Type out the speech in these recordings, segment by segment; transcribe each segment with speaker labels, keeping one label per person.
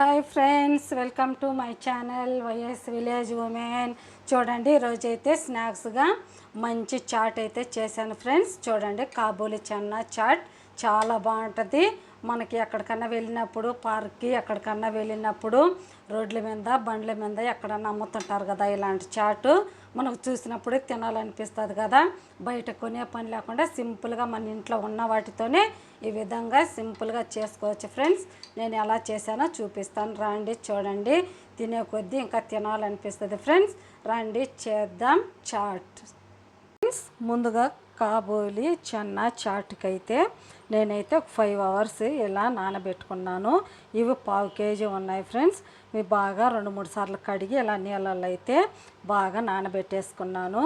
Speaker 1: Hi friends welcome to my channel YS village women చూడండి ఈరోజు అయితే స్నాక్స్గా మంచి చాట్ అయితే చేశాను ఫ్రెండ్స్ చూడండి కాబూలి చెన్నా చాట్ చాలా బాగుంటుంది. మనకి ఎక్కడికన్నా వెళ్ళినప్పుడు పార్క్కి ఎక్కడికన్నా వెళ్ళినప్పుడు రోడ్ల మీద బండ్ల మీద ఎక్కడన్నా అమ్ముతుంటారు కదా ఇలాంటి చాటు. మనకు చూసినప్పుడు తినాలనిపిస్తుంది కదా. బయట కొనే పని లేకుండా సింపుల్గా మన ఇంట్లో ఉన్న వాటితోనే ఈ విధంగా సింపుల్గా చేసుకోవచ్చు ఫ్రెండ్స్. నేను ఎలా చేశానో చూపిస్తాను. రండి చూడండి. తినే కొద్దీ ఇంకా తినాలనిపిస్తుంది ఫ్రెండ్స్. రండి చేద్దాం చాట్. ఫ్రెండ్స్ ముందుగా కాబోలి చెన్న చాట్కి అయితే నేనైతే ఒక ఫైవ్ అవర్స్ ఇలా నానబెట్టుకున్నాను. ఇవి పావు కేజీ ఉన్నాయి ఫ్రెండ్స్ మీ బాగా రెండు మూడు సార్లు కడిగి ఇలా నీళ్ళల్లో అయితే బాగా నానబెట్టేసుకున్నాను.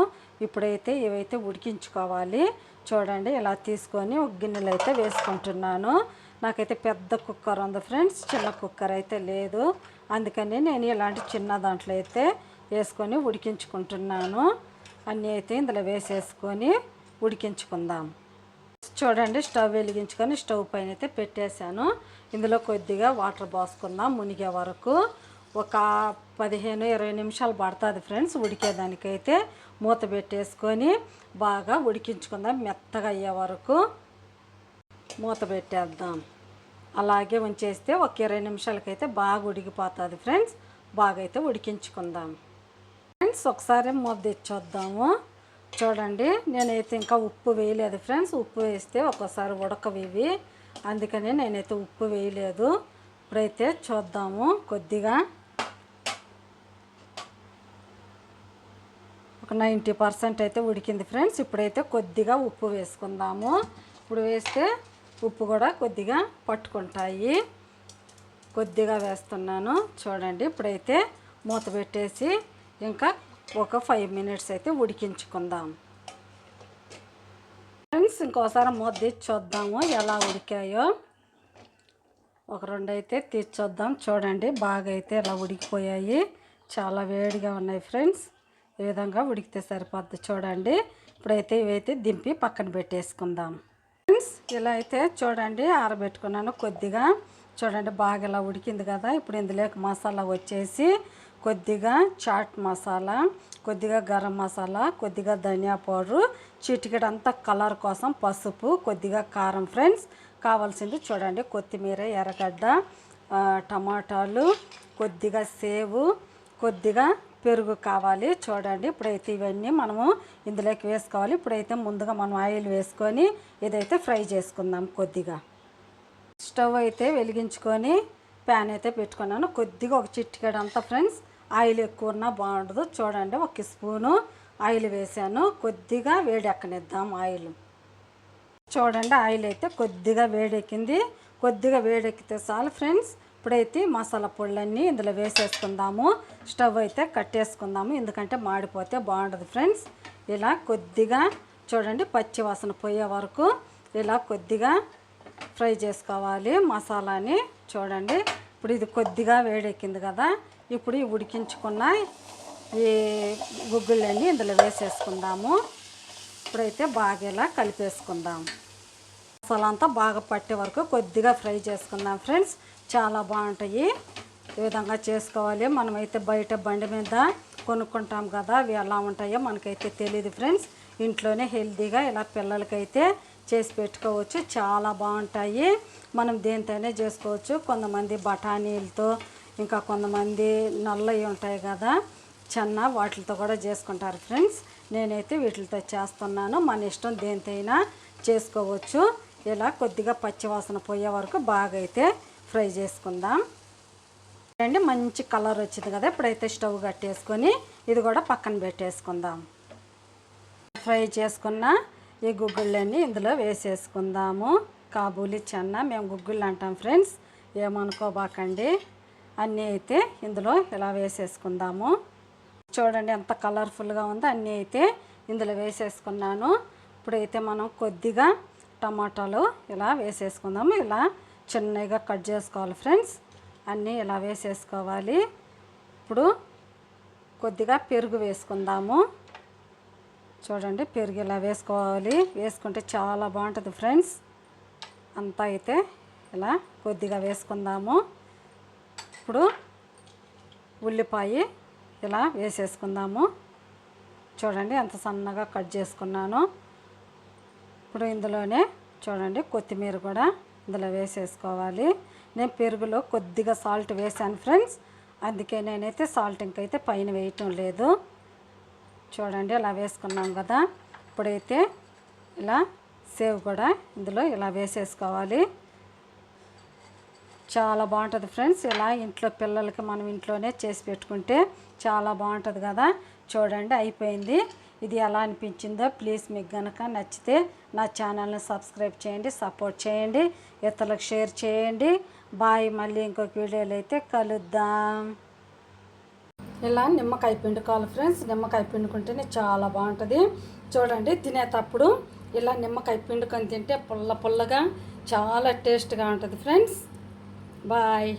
Speaker 1: ఇప్పుడైతే ఇవైతే ఉడికించుకోవాలి. చూడండి ఇలా తీసుకొని ఒక గిన్నెలు అయితే వేసుకుంటున్నాను. నాకైతే పెద్ద కుక్కర్ ఉంది ఫ్రెండ్స్ చిన్న కుక్కర్ అయితే లేదు. అందుకని నేను ఇలాంటి చిన్న దాంట్లో అయితే వేసుకొని ఉడికించుకుంటున్నాను. అన్నీ అయితే ఇందులో వేసేసుకొని ఉడికించుకుందాం. చూడండి స్టవ్ వెలిగించుకొని స్టవ్ పైన అయితే పెట్టేశాను. ఇందులో కొద్దిగా వాటర్ పోసుకుందాం మునిగే వరకు. ఒక పదిహేను ఇరవై నిమిషాలు పడుతుంది ఫ్రెండ్స్ ఉడికేదానికైతే. మూత పెట్టేసుకొని బాగా ఉడికించుకుందాం మెత్తగా అయ్యే వరకు. మూత పెట్టేద్దాం. అలాగే ఉంచేస్తే ఒక ఇరవై నిమిషాలకైతే బాగా ఉడికిపోతుంది ఫ్రెండ్స్. బాగా అయితే ఉడికించుకుందాం. ఫ్రెండ్స్ ఒకసారి మూత తెచ్చొద్దాము. చూడండి నేనైతే ఇంకా ఉప్పు వేయలేదు ఫ్రెండ్స్. ఉప్పు వేస్తే ఒక్కోసారి ఉడకవి ఇవి అందుకని నేనైతే ఉప్పు వేయలేదు. ఇప్పుడైతే చూద్దాము కొద్దిగా. ఒక నైంటీ పర్సెంట్ అయితే ఉడికింది ఫ్రెండ్స్. ఇప్పుడైతే కొద్దిగా ఉప్పు వేసుకుందాము. ఇప్పుడు వేస్తే ఉప్పు కూడా కొద్దిగా పట్టుకుంటాయి. కొద్దిగా వేస్తున్నాను. చూడండి ఇప్పుడైతే మూత పెట్టేసి ఇంకా ఒక ఫైవ్ మినిట్స్ అయితే ఉడికించుకుందాం. ఫ్రెండ్స్ ఇంకోసారి మూత తీసి చూద్దాము ఎలా ఉడికాయో. ఒక రెండు అయితే తీసి చూద్దాం. చూడండి బాగా అయితే ఇలా ఉడికిపోయాయి. చాలా వేడిగా ఉన్నాయి ఫ్రెండ్స్ ఈ విధంగా ఉడికితే సరిపోద్ది చూడండి. ఇప్పుడైతే ఇవైతే దింపి పక్కన పెట్టేసుకుందాం. ఫ్రెండ్స్ ఇలా అయితే చూడండి ఆరబెట్టుకున్నాను కొద్దిగా. చూడండి బాగా ఇలా ఉడికింది కదా. ఇప్పుడు ఇందులోకి మసాలా వచ్చేసి కొద్దిగా చాట్ మసాలా కొద్దిగా గరం మసాలా కొద్దిగా ధనియా పౌడరు చిటికెడు అంతా కలర్ కోసం పసుపు కొద్దిగా కారం ఫ్రెండ్స్. కావాల్సింది చూడండి కొత్తిమీర ఎర్రగడ్డ టమాటాలు కొద్దిగా సేవు కొద్దిగా పెరుగు కావాలి చూడండి. ఇప్పుడైతే ఇవన్నీ మనము ఇందులోకి వేసుకోవాలి. ఇప్పుడైతే ముందుగా మనం ఆయిల్ వేసుకొని ఇదైతే ఫ్రై చేసుకుందాం కొద్దిగా. స్టవ్ అయితే వెలిగించుకొని ప్యాన్ అయితే పెట్టుకున్నాను. కొద్దిగా ఒక చిటికెడు అంతా ఫ్రెండ్స్ ఆయిల్ ఎక్కువ ఉన్నా బాగుండదు. చూడండి ఒక స్పూను ఆయిల్ వేసాను కొద్దిగా వేడెక్కనిద్దాం ఆయిల్. చూడండి ఆయిల్ అయితే కొద్దిగా వేడెక్కింది. కొద్దిగా వేడెక్కితే చాలు ఫ్రెండ్స్. ఇప్పుడైతే మసాలా పొళ్ళన్నీ ఇందులో వేసేసుకుందాము. స్టవ్ అయితే కట్టేసుకుందాము. ఎందుకంటే మాడిపోతే బాగుండదు ఫ్రెండ్స్. ఇలా కొద్దిగా చూడండి పచ్చి వాసన పోయే వరకు ఇలా కొద్దిగా ఫ్రై చేసుకోవాలి మసాలాని. చూడండి ఇప్పుడు ఇది కొద్దిగా వేడెక్కింది కదా. ఇప్పుడు ఈ ఉడికించుకున్న ఈ గుగ్గుళ్ళన్నీ ఇందులో వేసేసుకుందాము. ఇప్పుడైతే బాగా ఇలా కలిపేసుకుందాం. మసాలా అంతా బాగా పట్టే వరకు కొద్దిగా ఫ్రై చేసుకుందాం ఫ్రెండ్స్. చాలా బాగుంటాయి. ఈ విధంగా చేసుకోవాలి. మనమైతే బయట బండి మీద కొనుక్కుంటాం కదా అవి ఎలా ఉంటాయో మనకైతే తెలియదు ఫ్రెండ్స్. ఇంట్లోనే హెల్తీగా ఇలా పిల్లలకైతే చేసి పెట్టుకోవచ్చు. చాలా బాగుంటాయి. మనం దేనితోనే చేసుకోవచ్చు. కొంతమంది బఠానీలతో ఇంకా కొంతమంది నల్లవి ఉంటాయి కదా చెన్న వాటితో కూడా చేసుకుంటారు ఫ్రెండ్స్. నేనైతే వీటితో చేస్తున్నాను. మన ఇష్టం దేనితైనా చేసుకోవచ్చు. ఇలా కొద్దిగా పచ్చివాసన పోయే వరకు బాగా అయితే ఫ్రై చేసుకుందాం. అండి మంచి కలర్ వచ్చింది కదా ఇప్పుడైతే స్టవ్ కట్టేసుకొని ఇది కూడా పక్కన పెట్టేసుకుందాం. ఫ్రై చేసుకున్న ఈ గుగ్గుళ్ళన్నీ ఇందులో వేసేసుకుందాము. కాబూలి చెన్న మేము గుగ్గుళ్ళు అంటాం ఫ్రెండ్స్. ఏమనుకోబాకండి. అన్నీ అయితే ఇందులో ఇలా వేసేసుకుందాము. చూడండి ఎంత కలర్ఫుల్గా ఉందో అన్నీ అయితే ఇందులో వేసేసుకున్నాను. ఇప్పుడైతే మనం కొద్దిగా టమాటాలు ఇలా వేసేసుకుందాము. ఇలా చిన్నగా కట్ చేసుకోవాలి ఫ్రెండ్స్. అన్నీ ఇలా వేసేసుకోవాలి. ఇప్పుడు కొద్దిగా పెరుగు వేసుకుందాము. చూడండి పెరుగు ఇలా వేసుకోవాలి. వేసుకుంటే చాలా బాగుంటుంది ఫ్రెండ్స్. అంతా అయితే ఇలా కొద్దిగా వేసుకుందాము. ఇప్పుడు ఉల్లిపాయ ఇలా వేసేసుకుందాము. చూడండి ఎంత సన్నగా కట్ చేసుకున్నాను. ఇప్పుడు ఇందులోనే చూడండి కొత్తిమీర కూడా ఇందులో వేసేసుకోవాలి. నేను పెరుగులో కొద్దిగా సాల్ట్ వేసాను ఫ్రెండ్స్. అందుకే నేనైతే సాల్ట్ ఇంకైతే పైన వేయటం లేదు. చూడండి ఇలా వేసుకున్నాం కదా. ఇప్పుడైతే ఇలా సేవ్ కూడా ఇందులో ఇలా వేసేసుకోవాలి. చాలా బాగుంటుంది ఫ్రెండ్స్. ఇలా ఇంట్లో పిల్లలకి మనం ఇంట్లోనే చేసి పెట్టుకుంటే చాలా బాగుంటుంది కదా. చూడండి అయిపోయింది. ఇది ఎలా అనిపించిందో ప్లీజ్ మీకు కనుక నచ్చితే నా ఛానల్ని సబ్స్క్రైబ్ చేయండి సపోర్ట్ చేయండి ఇతరులకు షేర్ చేయండి. బాయ్. మళ్ళీ ఇంకొక వీడియోలో అయితే కలుద్దాం. ఇలా నిమ్మకాయ పిండుకోవాలి ఫ్రెండ్స్. నిమ్మకాయ పిండుకుంటేనే చాలా బాగుంటుంది. చూడండి తినేటప్పుడు ఇలా నిమ్మకాయ పిండుకొని తింటే పుల్ల పుల్లగా చాలా టేస్ట్గా ఉంటుంది ఫ్రెండ్స్. బాయ్